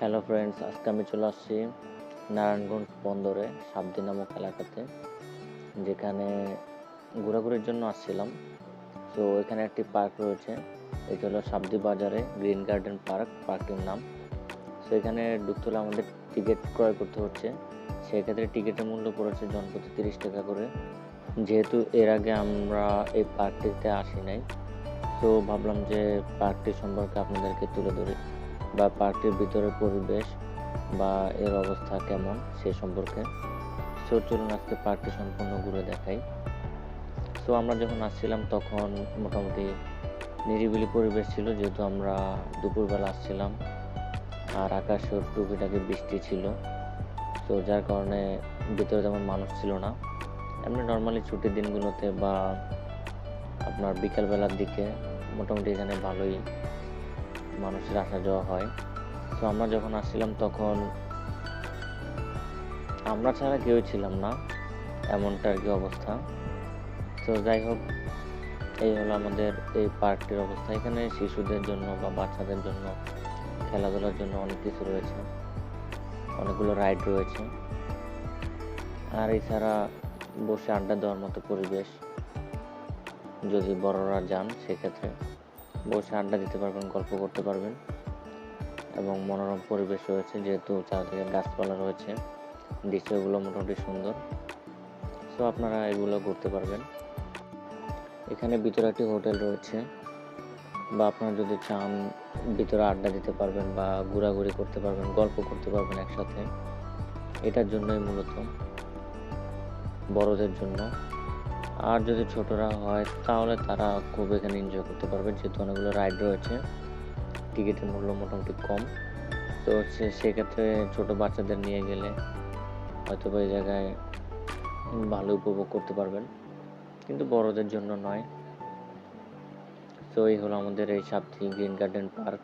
Hello friends আজকে আমি চলে আসছি নারায়ণগঞ্জ বন্দরে সাবদি নামক এলাকাতে, যেখানে ঘোরাঘুরির জন্য আসছিলাম। তো এখানে একটি পার্ক রয়েছে, এটা হলো সাবদি বাজারে গ্রিন গার্ডেন পার্ক পার্কটির নাম। তো এখানে ঢুকতে হলে আমাদের টিকিট ক্রয় করতে হচ্ছে। সেক্ষেত্রে টিকিটের মূল্য পড়েছে জনপ্রতি তিরিশ টাকা করে। যেহেতু এর আগে আমরা এই পার্কটিতে আসি নাই, তো ভাবলাম যে পার্কটি সম্পর্কে আপনাদেরকে তুলে ধরি। বা পার্কটির ভিতরের পরিবেশ বা এর অবস্থা কেমন সে সম্পর্কে। সো চলুন আজকে পার্কটি সম্পূর্ণ ঘুরে দেখাই। তো আমরা যখন আসছিলাম তখন মোটামুটি নিরিবিলি পরিবেশ ছিল, যেহেতু আমরা দুপুরবেলা আসছিলাম। আর আকাশেও টুকিটাকি বৃষ্টি ছিল। তো যার কারণে ভিতরে তেমন মানুষ ছিল না। এমনি নর্মালি ছুটির দিনগুলোতে বা আপনার বিকালবেলার দিকে মোটামুটি এখানে ভালোই মানুষের আসা যাওয়া হয়। তো আমরা যখন আসছিলাম তখন আমরা ছাড়া কেউই ছিলাম না, এমনটা আর কি অবস্থা। তো যাই হোক, এই হলো আমাদের এই পার্কটির অবস্থা। এখানে শিশুদের জন্য বা বাচ্চাদের জন্য, খেলাধুলার জন্য অনেক কিছু রয়েছে। অনেকগুলো রাইড রয়েছে। আর এছাড়া বসে আড্ডা দেওয়ার মতো পরিবেশ। যদি বড়রা যান, সেক্ষেত্রে বসে আড্ডা দিতে পারবেন, গল্প করতে পারবেন। এবং মনোরম পরিবেশ রয়েছে, যেহেতু চারদিকে গাছপালা রয়েছে, দৃশ্যগুলো মোটামুটি সুন্দর। সো আপনারা এগুলো ঘুরতে পারবেন। এখানে ভিতরে একটি হোটেল রয়েছে, বা আপনারা যদি চান ভিতরে আড্ডা দিতে পারবেন বা ঘোরাঘুরি করতে পারবেন, গল্প করতে পারবেন একসাথে, এটার জন্যই মূলত বড়দের জন্য আর যদি ছোটরা হয়, তাহলে তারা খুব এখানে এনজয় করতে পারবে। যেহেতু অনেকগুলো রাইড রয়েছে টিকিটের মূল্য মোটামুটি কম। তো হচ্ছে সেক্ষেত্রে ছোট বাচ্চাদের নিয়ে গেলে হয়তো এই জায়গায় ভালো উপভোগ করতে পারবেন। কিন্তু বড়দের জন্য নয়। তো এই হলো আমাদের এই সাপ্তাহিক গ্রিন গার্ডেন পার্ক